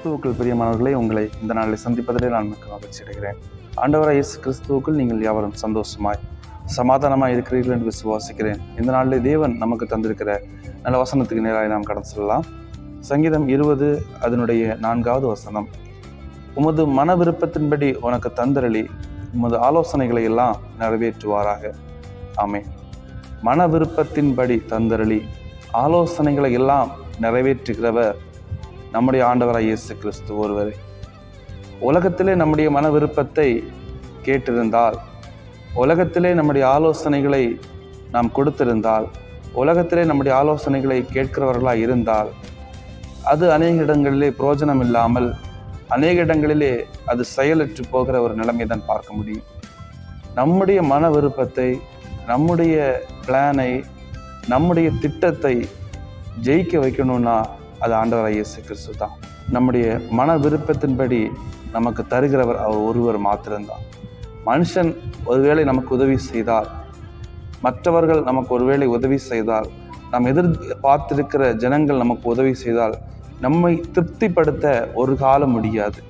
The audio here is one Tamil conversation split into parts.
கிறிஸ்துவுக்குள் பிரியமானவர்களே உங்களை இந்த நாளில் சந்திப்பதிலே நான் மிக்க மகிழ்ச்சி அடைகிறேன். ஆண்டவராக இயேசு கிறிஸ்துவுக்குள் நீங்கள் யாவரும் சந்தோஷமாய் சமாதானமாக இருக்கிறீர்கள் என்று விசுவாசிக்கிறேன். இந்த நாளில் தேவன் நமக்கு தந்திருக்கிற நல்ல வசனத்துக்கு நேராக நாம் கடந்து செல்லலாம். சங்கீதம் இருபது அதனுடைய நான்காவது வசனம். உமது மன விருப்பத்தின்படி உனக்கு தந்தரளி உமது ஆலோசனைகளை எல்லாம் நிறைவேற்றுவாராக. ஆமே மன விருப்பத்தின்படி தந்தரளி ஆலோசனைகளை எல்லாம் நிறைவேற்றுகிறவர் நம்முடைய ஆண்டவராக இயேசு கிறிஸ்து ஒருவரே. உலகத்திலே நம்முடைய மன விருப்பத்தை கேட்டிருந்தால் உலகத்திலே நம்முடைய ஆலோசனைகளை நாம் கொடுத்திருந்தால் உலகத்திலே நம்முடைய ஆலோசனைகளை கேட்கிறவர்களாக இருந்தால் அது அநேக இடங்களிலே பிரயோஜனம் இல்லாமல் அநேக இடங்களிலே அது செயலற்று போகிற ஒரு நிலைமை தான் பார்க்க முடியும். நம்முடைய மன விருப்பத்தை நம்முடைய பிளானை நம்முடைய திட்டத்தை ஜெயிக்க வைக்கணும்னா அது ஆண்டவராக இயேசு கிறிஸ்து தான் நம்முடைய மன விருப்பத்தின்படி நமக்கு தருகிறவர் அவர் ஒருவர் மாத்திரம்தான். மனுஷன் ஒருவேளை நமக்கு உதவி செய்தால் மற்றவர்கள் நமக்கு ஒருவேளை உதவி செய்தால் நாம் எதிர்பார்த்திருக்கிற ஜனங்கள் நமக்கு உதவி செய்தால் நம்மை திருப்திப்படுத்த ஒரு காலம் முடியாது.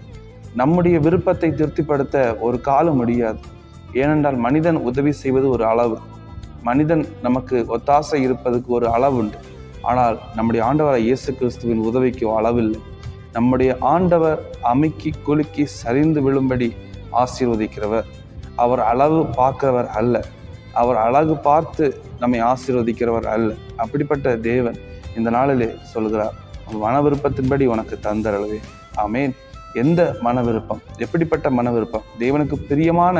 நம்முடைய விருப்பத்தை திருப்திப்படுத்த ஒரு காலம் முடியாது. ஏனென்றால் மனிதன் உதவி செய்வது ஒரு அளவு. மனிதன் நமக்கு ஒத்தாசை இருப்பதுக்கு ஒரு அளவு உண்டு ஆனால் நம்முடைய ஆண்டவராக இயேசு கிறிஸ்துவின் உதவிக்கு அளவில்லை நம்முடைய ஆண்டவர் அமுக்கி குலுக்கி சரிந்து விழும்படி ஆசீர்வதிக்கிறவர். அவர் அளவு பார்க்கிறவர் அல்ல. அவர் அழகு பார்த்து நம்மை ஆசீர்வதிக்கிறவர் அல்ல. அப்படிப்பட்ட தேவன் இந்த நாளிலே சொல்கிறார். உன் மன விருப்பத்தின்படி உனக்கு தந்தரளவே ஆமேன். எந்த மன விருப்பம் எப்படிப்பட்ட மன விருப்பம் தேவனுக்கு பிரியமான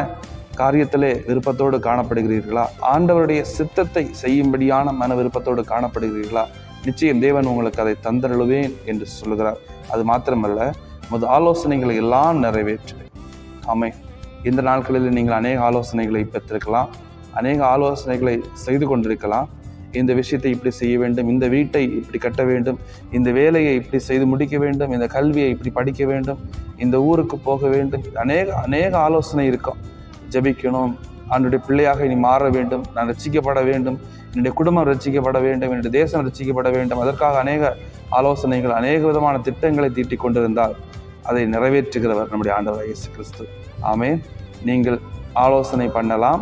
காரியத்திலே விருப்பத்தோடு காணப்படுகிறீர்களா? ஆண்டவருடைய சித்தத்தை செய்யும்படியான மன விருப்பத்தோடு காணப்படுகிறீர்களா? நிச்சயம் தேவன் உங்களுக்கு அதை தந்தருளுவேன் என்று சொல்லுகிறார். அது மாத்திரமல்ல உமது ஆலோசனைகளை எல்லாம் நிறைவேற்றுவேன். ஆமை இந்த நாட்களில் நீங்கள் அநேக ஆலோசனைகளை பெற்றிருக்கலாம் அநேக ஆலோசனைகளை செய்து கொண்டிருக்கலாம். இந்த விஷயத்தை இப்படி செய்ய வேண்டும் இந்த வீட்டை இப்படி கட்ட வேண்டும் இந்த வேலையை இப்படி செய்து முடிக்க வேண்டும் இந்த கல்வியை இப்படி படிக்க வேண்டும் இந்த ஊருக்கு போக வேண்டும். அநேக அநேக ஆலோசனை இருக்கும். ஜெபிக்கணும். அவனுடைய பிள்ளையாக இனி மாற வேண்டும். நான் ரசிக்கப்பட வேண்டும். என்னுடைய குடும்பம் ரசிக்கப்பட வேண்டும். என்னுடைய தேசம் ரசிக்கப்பட வேண்டும். அதற்காக அநேக ஆலோசனைகள் அநேக விதமான திட்டங்களை தீட்டிக் கொண்டிருந்தால் அதை நிறைவேற்றுகிறவர் நம்முடைய ஆண்டவர் இயேசு கிறிஸ்து. ஆமே நீங்கள் ஆலோசனை பண்ணலாம்.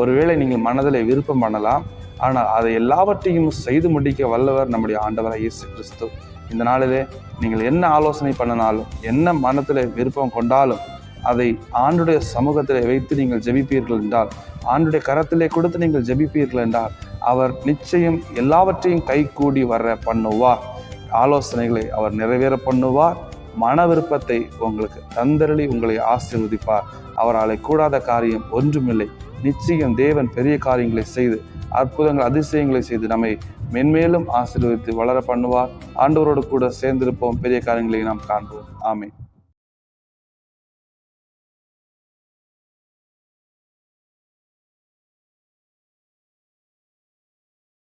ஒருவேளை நீங்கள் மனதில் விருப்பம் பண்ணலாம். ஆனால் அதை எல்லாவற்றையும் செய்து முடிக்க வல்லவர் நம்முடைய ஆண்டவராக இயேசு கிறிஸ்து. இந்த நாளிலே நீங்கள் என்ன ஆலோசனை பண்ணினாலும் என்ன மனத்தில் விருப்பம் கொண்டாலும் அதை ஆண்டுடைய சமூகத்தில் வைத்து நீங்கள் ஜெபிப்பீர்கள் என்றால் ஆண்டுடைய கரத்திலே கொடுத்து நீங்கள் ஜெபிப்பீர்கள் என்றால் அவர் நிச்சயம் எல்லாவற்றையும் கைகூடி வர பண்ணுவார். ஆலோசனைகளை அவர் நிறைவேற பண்ணுவார். மன விருப்பத்தை உங்களுக்கு தந்தரளி உங்களை ஆசீர்வதிப்பார். அவரால் கூடாத காரியம் ஒன்றுமில்லை. நிச்சயம் தேவன் பெரிய காரியங்களை செய்து அற்புதங்கள் அதிசயங்களை செய்து நம்மை மென்மேலும் ஆசீர்வதித்து வளர பண்ணுவார். ஆண்டவரோடு கூட சேர்ந்திருப்போம். பெரிய காரியங்களை நாம் காண்போம். ஆமென்.